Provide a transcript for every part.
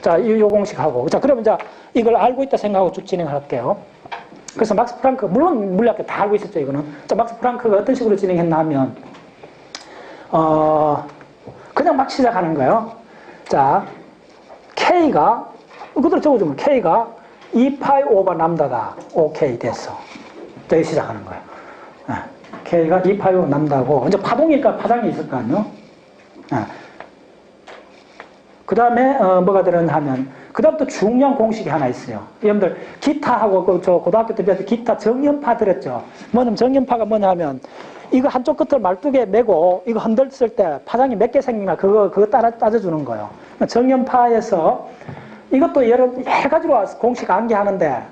자, 이, 요 공식하고. 자, 그러면 이제 이걸 알고 있다 생각하고 쭉 진행할게요. 그래서 막스 프랑크, 물론 물리학계 다 알고 있었죠, 이거는. 자, 막스 프랑크가 어떤 식으로 진행했나 하면, 어, 그냥 막 시작하는 거예요. 자, K가, 그대로 적어주면 K가 2파이 오버 남다다. 오케이, 됐어. 자, 여기 시작하는 거예요. 예, K가 2파이 오버 남다고, 이제 파동이니까 파장이 있을 거 아니에요? 그 다음에 어, 뭐가 되느냐 하면 그 다음부터 중요한 공식이 하나 있어요. 여러분들 기타하고 그 저 고등학교 때 배웠던 기타 정연파 들었죠. 뭐냐면 정연파가 뭐냐 하면 이거 한쪽 끝을 말뚝에 메고 이거 흔들었을 때 파장이 몇 개 생기나 그거 그거 따라 따져주는 거예요. 정연파에서 이것도 여러 여러 가지로 공식 암기하는데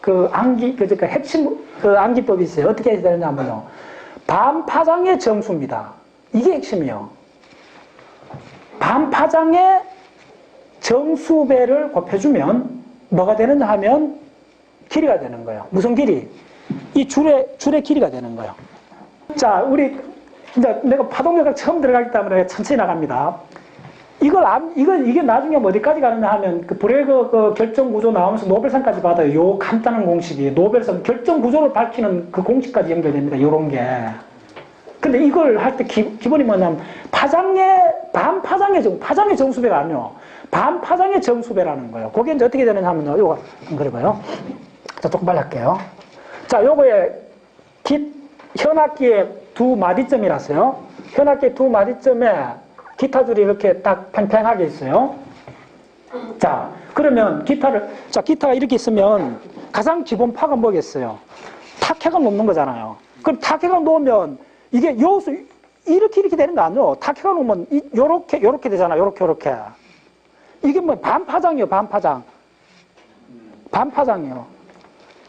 그 암기 그, 그 핵심 그 암기법이 있어요. 어떻게 해야 되느냐면요. 반파장의 정수입니다. 이게 핵심이에요. 반파장의 정수배를 곱해주면 뭐가 되느냐 하면 길이가 되는 거예요. 무슨 길이? 이 줄의, 줄의 길이가 되는 거예요. 자, 우리, 이제 내가 파동력을 처음 들어가기 때문에 천천히 나갑니다. 이걸, 안, 이걸, 이게 나중에 뭐 어디까지 가느냐 하면 그 브레그 그 결정 구조 나오면서 노벨상까지 받아요. 요 간단한 공식이. 노벨상 결정 구조를 밝히는 그 공식까지 연결됩니다. 요런 게. 근데 이걸 할 때 기본이 뭐냐면 파장의 반파장의 정 파장의 정수배가 아니요 반파장의 정수배라는 거예요. 그게 이제 어떻게 되느냐 하면요. 요거 안 그려봐요. 자 빨리 할게요. 자 요거에 기, 현악기의 두 마디점이라서요. 현악기의 두 마디점에 기타 줄이 이렇게 딱 팽팽하게 있어요. 자 그러면 기타를 자 기타가 이렇게 있으면 가장 기본 파가 뭐겠어요? 타케가 놓는 거잖아요. 그럼 타케가 놓으면 이게 여기서 이렇게 이렇게 되는 거 아니에요. 타케가 놓으면 이, 요렇게 되잖아. 요렇게 요렇게. 이게 뭐 반파장이요. 반파장. 반파장이요.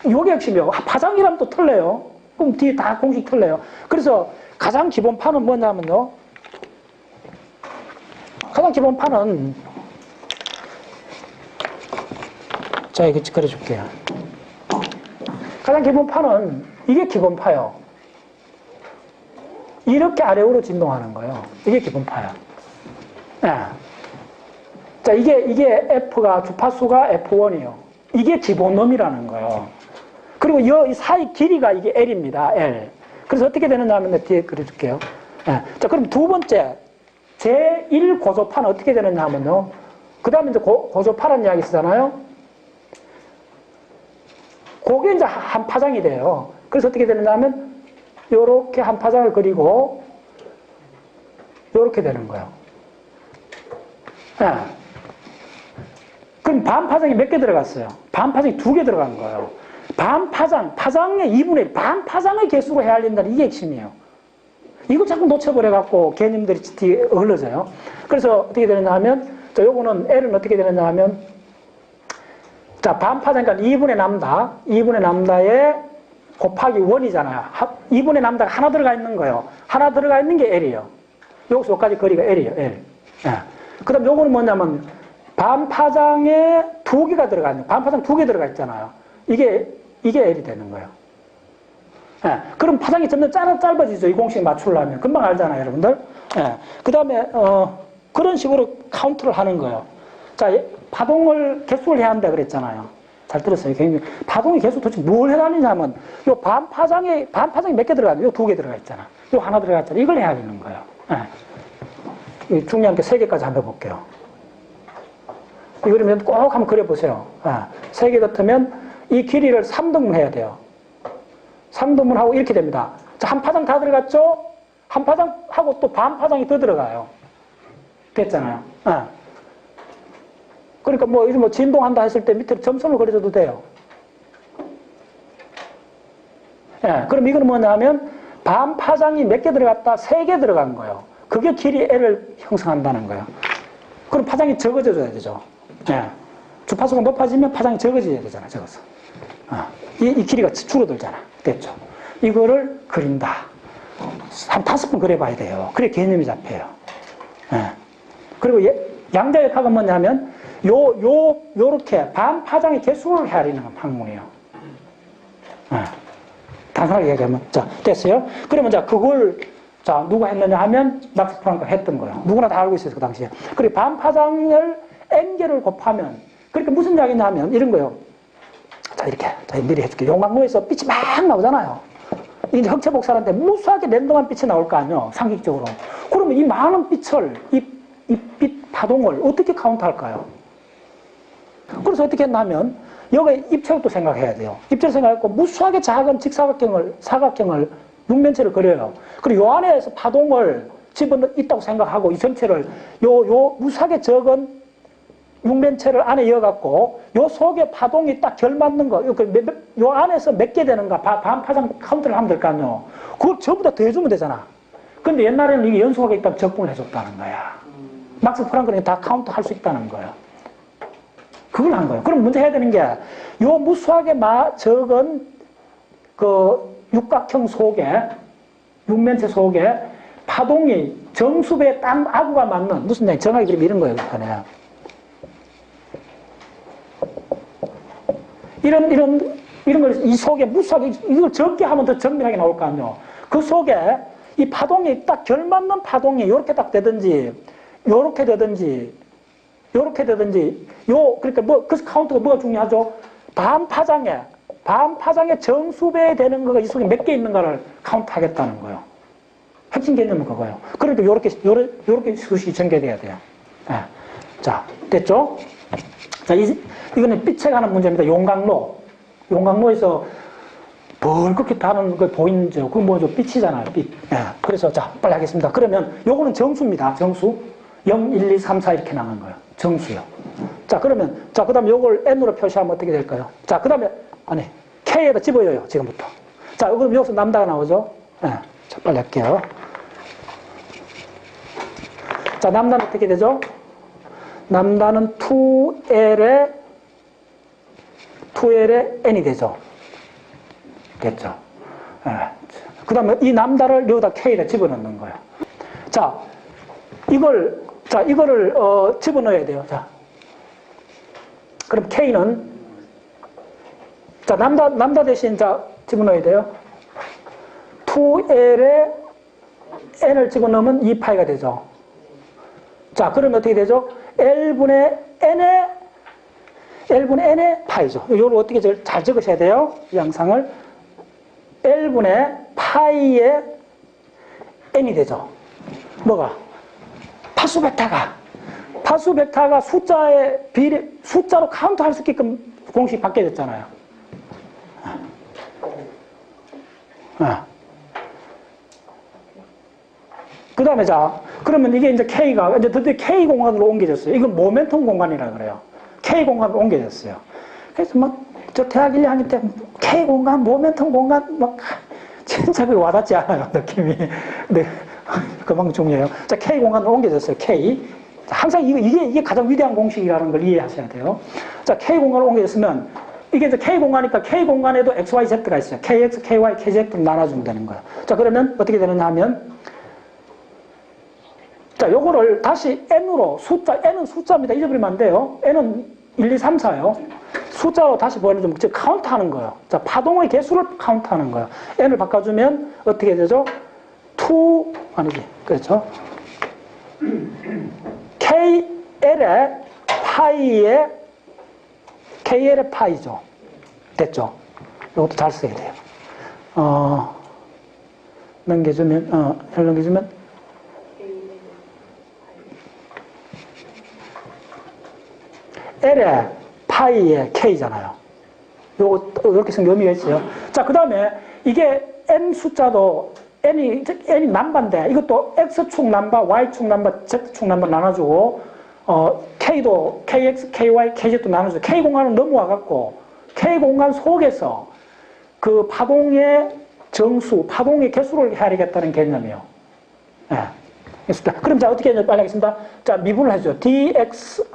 요게 핵심이요. 아, 파장이라면 또 틀려요. 그럼 뒤에 다 공식 틀려요. 그래서 가장 기본 파는 뭐냐면요. 가장 기본 파는 자, 이거 그려줄게요. 가장 기본 파는 이게 기본 파요. 이렇게 아래로 진동하는 거예요. 이게 기본파야. 네. 자, 이게, 이게 F가, 주파수가 F1이요. 이게 기본음이라는 거예요. 그리고 이 사이 길이가 이게 L입니다. L. 그래서 어떻게 되느냐 하면 뒤에 그려줄게요. 네. 자, 그럼 두 번째. 제1 고조파는 어떻게 되느냐 하면요. 그 다음에 이제 고, 고조파라는 이야기 쓰잖아요. 그게 이제 한 파장이 돼요. 그래서 어떻게 되느냐 하면 요렇게 한 파장을 그리고 요렇게 되는 거예요. 네. 그럼 반 파장이 몇 개 들어갔어요? 반 파장이 두 개 들어간 거예요. 반 파장, 파장의 2분의 1, 반파장의 개수로 헤아린다는 이게 핵심이에요. 이거 자꾸 놓쳐버려갖고 개념들이 흘러져요. 그래서 어떻게 되느냐 하면, 자, 요거는 L은 어떻게 되느냐 하면, 자, 반파장이니까 2분의 남다, 2분의 남다에 곱하기 1이잖아요. 2분의 남다가 하나 들어가 있는 거예요. 하나 들어가 있는 게 L이에요. 여기서 여기까지 거리가 L이에요. L. 예. 그 다음 요거는 뭐냐면 반파장에 두 개가 들어가 있는 반파장 두 개 들어가 있잖아요. 이게 이게 L이 되는 거예요. 예. 그럼 파장이 점점 짧아, 짧아지죠. 이 공식 맞추려면. 금방 알잖아요, 여러분들. 예. 그 다음에, 어, 그런 식으로 카운트를 하는 거예요. 자, 파동을 개수를 해야 한다 그랬잖아요. 잘 들었어요. 파동이 계속 도대체 뭘 해다니냐면, 요 반파장에, 반파장이 몇 개 들어가요? 요두 개 들어가 있잖아. 요 하나 들어가 있잖아. 이걸 해야 되는 거예요. 예. 중요한 게 세 개까지 한번 해볼게요. 그러면 꼭 한번 그려보세요. 아, 세개 같으면 이 길이를 3등분 해야 돼요. 3등분 하고 이렇게 됩니다. 자, 한 파장 다 들어갔죠? 한 파장 하고 또 반 파장이 더 들어가요. 됐잖아요. 아. 그러니까 뭐, 이런 뭐 진동한다 했을 때 밑으로 점선을 그려줘도 돼요. 예, 그럼 이거는 뭐냐 하면 반파장이 몇 개 들어갔다? 세 개 들어간 거예요. 그게 길이 L을 형성한다는 거예요. 그럼 파장이 적어져 줘야 되죠. 예. 주파수가 높아지면 파장이 적어져야 되잖아, 적어서. 어. 이, 이 길이가 줄어들잖아. 됐죠. 이거를 그린다. 한 다섯 번 그려봐야 돼요. 그래 개념이 잡혀요. 예. 그리고 예, 양자역학은 뭐냐면 요, 요, 요렇게 반 파장의 개수를 헤아리는 학문이에요. 네. 단순하게 얘기하면. 자, 됐어요? 그러면 자, 그걸, 자, 누가 했느냐 하면 막스 프랑크가 했던 거예요. 누구나 다 알고 있어요, 그 당시에. 그리고 반 파장을 n개를 곱하면 그러니까 무슨 이야기냐 하면 이런 거요. 자 이렇게 자 미리 해줄게. 용광로에서 빛이 막 나오잖아요. 이제 흑채복살한테 무수하게 랜덤한 빛이 나올 거 아니에요. 상식적으로. 그러면 이 많은 빛을 이 이 빛 파동을 어떻게 카운트할까요? 그래서 어떻게 했냐면 여기 입체도 생각해야 돼요. 입체를 생각했고 무수하게 작은 직사각형을 사각형을 육면체를 그려요. 그리고 요 안에서 파동을 집어넣 있다고 생각하고 이 전체를 요 요 무수하게 적은 육면체를 안에 이어갖고 요 속에 파동이 딱 결맞는 거, 요, 그 안에서 몇 개 되는가 바- 반파장 카운트를 하면 될 거 아니에요. 그걸 전부 다 더해주면 되잖아. 근데 옛날에는 이게 연속하게 있다면 적분을 해줬다는 거야. 막스 프랑크는 다 카운트 할 수 있다는 거예요. 그걸 한 거예요. 그럼 먼저 해야 되는 게, 요 무수하게 마, 적은 그 육각형 속에, 육면체 속에 파동이 정수배에 딴 아구가 맞는, 무슨 얘기, 정확히 그리면 이런 거예요. 그러니까. 이런, 이런, 이런 걸 이 속에 무수하게, 이걸 적게 하면 더 정밀하게 나올 거 아니에요. 그 속에 이 파동이 딱 결맞는 파동이 이렇게 딱 되든지, 요렇게 되든지, 요렇게 되든지, 요, 그러니까 뭐, 그 카운트가 뭐가 중요하죠? 반파장에, 반파장에 정수배 되는 거가 이 속에 몇 개 있는가를 카운트 하겠다는 거예요. 핵심 개념은 그거예요. 그러니까 요렇게, 요렇게, 요렇게 수식이 전개돼야 돼요. 예. 자, 됐죠? 자, 이, 이거는 빛에 관한 문제입니다. 용광로. 용광로에서 벌겋게 타는 거 보이는 저, 그 뭐죠? 빛이잖아요, 빛. 예. 그래서 자, 빨리 하겠습니다. 그러면 요거는 정수입니다. 정수. 0, 1, 2, 3, 4 이렇게 나간 거예요. 정수요. 자, 그러면, 자, 그 다음에 요걸 n으로 표시하면 어떻게 될까요? 자, 그 다음에, 아니, k에다 집어요, 지금부터. 자, 그럼 여기서 남다가 나오죠? 예. 자, 빨리 할게요. 자, 남다는 어떻게 되죠? 남다는 2L에 2L에 N이 되죠. 됐죠. 그 다음에 이 남다를 여기다 K에 집어넣는 거예요. 자, 이걸, 자, 이거를, 어, 집어넣어야 돼요. 자. 그럼 K는, 자, 남다, 남다 대신, 자, 집어넣어야 돼요. 2L에 N을 집어넣으면 2파이가 되죠. 자, 그러면 어떻게 되죠? L분의 N의, L분의 N의 파이죠. 요걸 어떻게 잘, 잘 적으셔야 돼요. 이 양상을. L분의 파이의 N이 되죠. 뭐가? 파수 베타가. 파수 베타가 숫자의 비례, 숫자로 카운트 할 수 있게끔 공식이 바뀌어졌잖아요. 아. 그 다음에 자, 그러면 이게 이제 K가, 이제 드디어 K 공간으로 옮겨졌어요. 이건 모멘텀 공간이라 그래요. K 공간으로 옮겨졌어요. 그래서 막, 저 대학 1학년 때 K 공간, 모멘텀 공간, 막, 그 와닿지 않아요, 느낌이. 네. 그만큼 중요해요. 자, K 공간으로 옮겨졌어요, K. 자, 항상 이게, 이게, 이게 가장 위대한 공식이라는 걸 이해하셔야 돼요. 자, K 공간으로 옮겨졌으면, 이게 이제 K 공간이니까 K 공간에도 X, Y, Z가 있어요. KX, KY, KZ로 나눠주면 되는 거예요. 자, 그러면 어떻게 되느냐 하면, 자, 요거를 다시 n으로 숫자, n은 숫자입니다. 잊어버리면 안 돼요. n은 1, 2, 3, 4요. 숫자로 다시 보여주면 즉 카운트 하는 거예요. 자, 파동의 개수를 카운트 하는 거예요. n을 바꿔주면 어떻게 되죠? 2, 아니지. 그렇죠. kl의 파이의 kl의 파이죠. 됐죠? 이것도 잘 써야 돼요. 어, 넘겨주면, 어, 잘 넘겨주면, L의 파이의 K잖아요. 요거 이렇게 생긴 의미가 있어요. 자, 그 다음에 이게 N 숫자도 N이, N이 남바인데 이것도 X축 남바, Y축 남바, Z축 남바 나눠주고, 어, K도 KX, KY, KZ도 나눠주고, K 공간을 넘어와갖고, K 공간 속에서 그 파동의 정수, 파동의 개수를 헤아리겠다는 개념이에요. 예. 그럼 자, 어떻게 하냐, 빨리 하겠습니다. 자, 미분을 해줘. dx,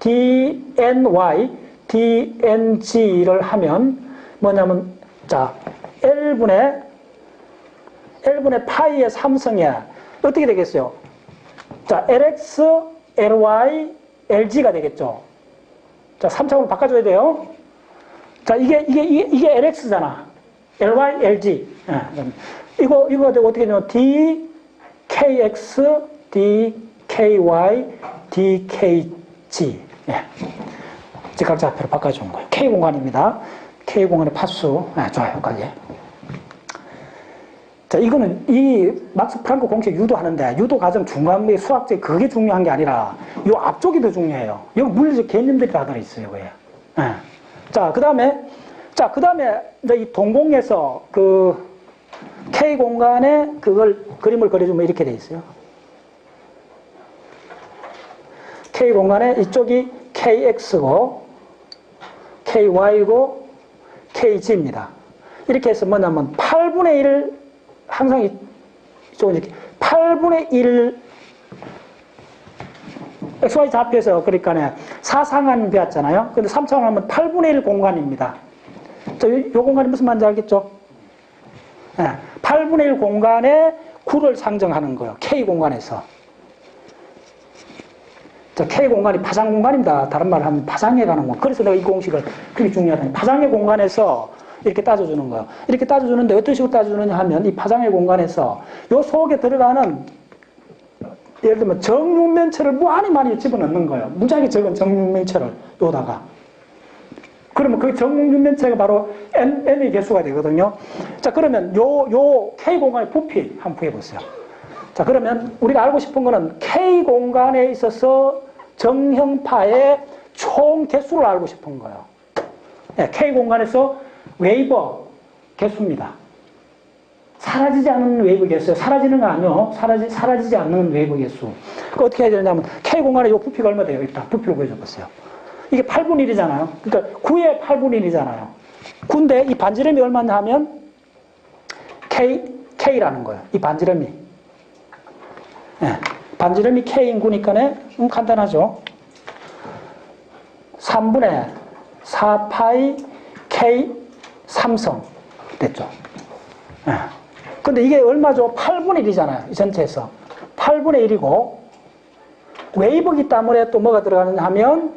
dny, dng를 하면 뭐냐면, 자, L분의, L분의 파이의 삼성에 어떻게 되겠어요? 자, LX, LY, LG가 되겠죠. 자, 3차원으로 바꿔줘야 돼요. 자, 이게, 이게, 이게, 이게 LX잖아. LY, LG. 예. 이거, 이거 어떻게 되냐면, D, KX, DKY, DKG 예. 직각좌표로 바꿔준 거예요. K 공간입니다. K 공간의 파수. 아, 좋아요. 여기까지. 자, 이거는 이 막스 프랑크 공식 유도하는데 유도 과정 중간의 수학적 그게 중요한 게 아니라 요 앞쪽이 더 중요해요. 여기 물리적 개념들이 다 들어있어요, 여기에. 예. 자, 그 다음에, 자, 그 다음에 이제 이 동공에서 그 K 공간에 그걸 그림을 그려주면 이렇게 돼 있어요. K 공간에 이쪽이 KX고 KY고 KG입니다. 이렇게 해서 뭐냐면 8분의 1 항상 이- 이쪽은 이렇게 8분의 1 XY 좌표에서 그러니까 사상한 배웠잖아요. 근데 3차원 하면 8분의 1 공간입니다. 요 공간이 무슨 말인지 알겠죠? 예, 8분의 1 공간에 9를 상정하는 거예요. K 공간에서. 저 K 공간이 파장 공간입니다. 다른 말로 하면 파장에 가는 공. 그래서 내가 이 공식을 그게 중요하다. 파장의 공간에서 이렇게 따져주는 거예요. 이렇게 따져주는데 어떤 식으로 따져주느냐 하면 이 파장의 공간에서 요 속에 들어가는 예를 들면 정육면체를 무한히 많이 집어넣는 거예요. 무지하게 적은 정육면체를 요다가. 그러면 그 정육면체가 바로 n, n의 개수가 되거든요. 자, 그러면 요, 요 K 공간의 부피 한번 구해보세요. 자, 그러면 우리가 알고 싶은 거는 K 공간에 있어서 정형파의 총 개수를 알고 싶은 거예요. 네, K 공간에서 웨이버 개수입니다. 사라지지 않는 웨이브 개수. 사라지는 거 아니요. 사라지, 사라지지 않는 웨이브 개수. 그 어떻게 해야 되냐면, K 공간에 요 부피가 얼마 돼요? 일단 부피로 보여줘 보세요. 이게 8분의 1이잖아요. 그러니까 9의 8분의 1이잖아요. 9인데 이 반지름이 얼마냐 하면 K, K라는 거예요. 이 반지름이. 예, 반지름이 K인 9니까 음, 간단하죠. 3분의 4파이 K 삼성 됐죠. 예. 근데 이게 얼마죠? 8분의 1이잖아요. 이 전체에서. 8분의 1이고, 웨이브기 때문에 또 뭐가 들어가느냐 하면,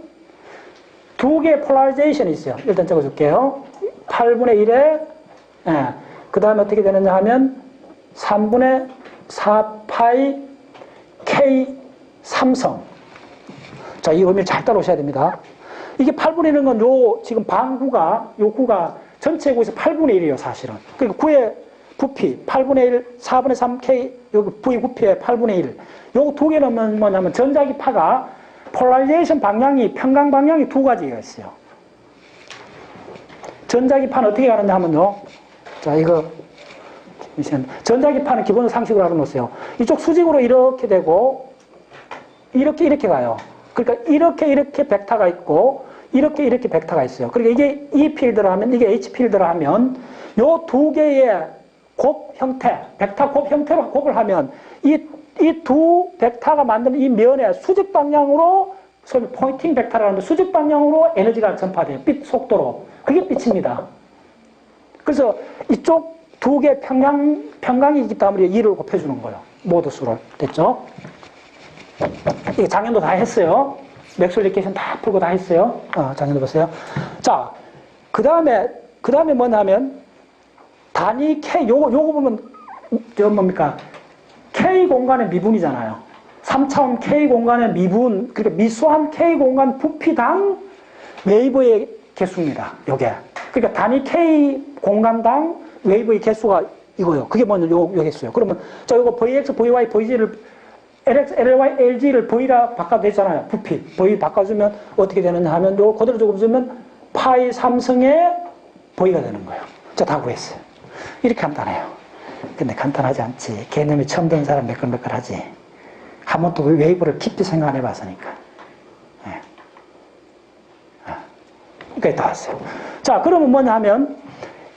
두 개의 폴라리제이션이 있어요. 일단 적어줄게요. 8분의 1에, 예. 그 다음에 어떻게 되느냐 하면, 3분의 4파이 K 삼성. 자, 이 의미를 잘 따라오셔야 됩니다. 이게 8분의 1은 건 요, 지금 방구가, 요 구가 전체 구에서 8분의 1이에요, 사실은. 그러니까 9의 부피, 8분의 1, 4분의 3K, 여기 V 부피의 8분의 1. 요거 두 개는 뭐냐면 전자기파가 폴라리제이션 방향이, 평강 방향이 두 가지가 있어요. 전자기파는 어떻게 가느냐 하면요. 자, 이거. 전자기파는 기본 상식으로 알아놓으세요. 이쪽 수직으로 이렇게 되고, 이렇게 이렇게 가요. 그러니까 이렇게 이렇게 벡터가 있고 이렇게 이렇게 벡터가 있어요. 그러니까 이게 E 필드라 하면 이게 H 필드라 하면 요 두 개의 곱 형태, 벡터 곱 형태로 곱을 하면 이 이 두 벡터가 만드는 이 면의 수직 방향으로 소위 포인팅 벡터라는 수직 방향으로 에너지가 전파돼요. 빛 속도로. 그게 빛입니다. 그래서 이쪽 두 개 평강, 평강이기 때문에 2를 곱해주는 거예요. 모두 수를. 됐죠? 이게 작년도 다 했어요. 맥스웰 이케이션 다 풀고 다 했어요. 어, 작년도 보세요. 자, 그 다음에, 그 다음에 뭐냐면, 단위 K, 요거, 요거 보면, 저 뭡니까? K 공간의 미분이잖아요. 3차원 K 공간의 미분, 그러니까 미수한 K 공간 부피당 웨이브의 개수입니다. 요게. 그러니까 단위 K 공간당 웨이브의 개수가 이거요. 그게 뭐냐, 요, 요 개수요. 그러면, 저 요거 VX, VY, VG를 LX, LY, LG를 V라 바꿔도 되잖아요. 부피. V 바꿔주면 어떻게 되느냐 하면 요 그대로 적어주면 파이 삼성의 V가 되는 거예요. 자, 다 구했어요. 이렇게 간단해요. 근데 간단하지 않지. 개념이 처음 듣는 사람 매끌매끌하지. 한 번도 웨이브를 깊이 생각 안 해봤으니까. 예. 아, 여기까지 다 왔어요. 자, 그러면 뭐냐 하면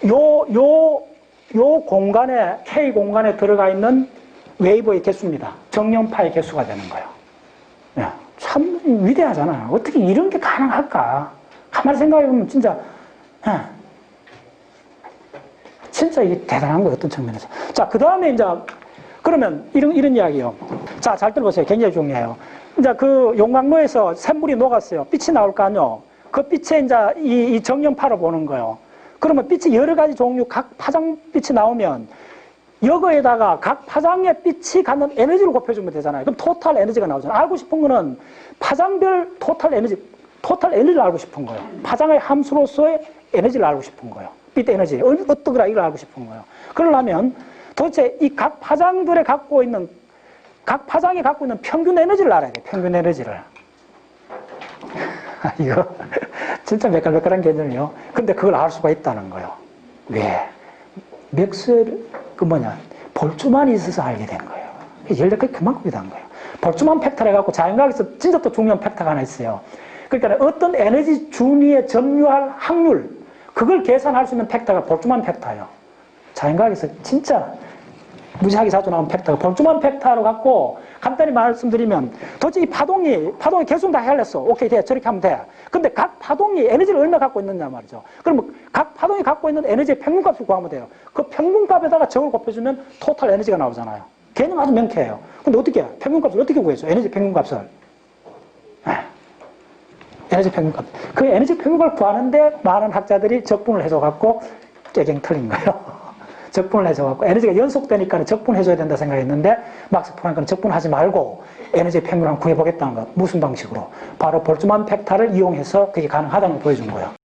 요, 요, 요 공간에, K 공간에 들어가 있는 웨이브의 개수입니다. 정령파의 개수가 되는 거예요. 야, 참 위대하잖아. 어떻게 이런 게 가능할까? 가만히 생각해보면 진짜, 야, 진짜 이게 대단한 거예요. 어떤 측면에서. 자, 그 다음에 이제, 그러면 이런, 이런 이야기요. 자, 잘 들어보세요. 굉장히 중요해요. 이제 그 용광로에서 샘물이 녹았어요. 빛이 나올 거 아니요. 그 빛에 이제 이, 이 정령파로 보는 거예요. 그러면 빛이 여러 가지 종류, 각 파장빛이 나오면 여거에다가 각 파장의 빛이 갖는 에너지를 곱해주면 되잖아요. 그럼 토탈 에너지가 나오잖아요. 알고 싶은 거는 파장별 토탈 에너지, 토탈 에너지를 알고 싶은 거예요. 파장의 함수로서의 에너지를 알고 싶은 거예요. 빛 에너지. 얼- 어떠더라 이걸 알고 싶은 거예요. 그러려면 도대체 이 각 파장들에 갖고 있는 각 파장이 갖고 있는 평균 에너지를 알아야 돼. 평균 에너지를. 이거 진짜 매끌매끌한 개념이요. 근데 그걸 알 수가 있다는 거예요. 왜? 맥스웰 그 뭐냐 볼주만이 있어서 알게 된 거예요. 열댓 그만큼이란 거예요. 볼주만 팩터를 해갖고 자연과학에서 진짜 또 중요한 팩터가 하나 있어요. 그러니까 어떤 에너지 준위에 점유할 확률 그걸 계산할 수 있는 팩터가 볼주만 팩터예요. 자연과학에서 진짜 무지하게 자주 나온 팩터가 볼주만 팩터로 갖고 간단히 말씀드리면 도대체 이 파동이 파동이 계속 다 헤아렸어. 오케이 돼. 저렇게 하면 돼. 근데 각 파동이 에너지를 얼마 갖고 있느냐 말이죠. 그러면 각 파동이 갖고 있는 에너지의 평균값을 구하면 돼요. 그 평균값에다가 적을 곱해주면 토탈 에너지가 나오잖아요. 개념 아주 명쾌해요. 근데 어떻게 해요? 평균값을 어떻게 구해줘? 에너지 평균값을. 에, 에너지 평균값. 그 에너지 평균값을 구하는데 많은 학자들이 적분을 해줘 갖고 깨갱 틀린 거예요 적분을 해줘갖고 에너지가 연속되니까 적분해줘야 된다 생각했는데 막스 플랑크는 적분하지 말고 에너지 한번 구해보겠다는 거 무슨 방식으로 바로 볼츠만 팩타를 이용해서 그게 가능하다는 걸 보여준 거예요.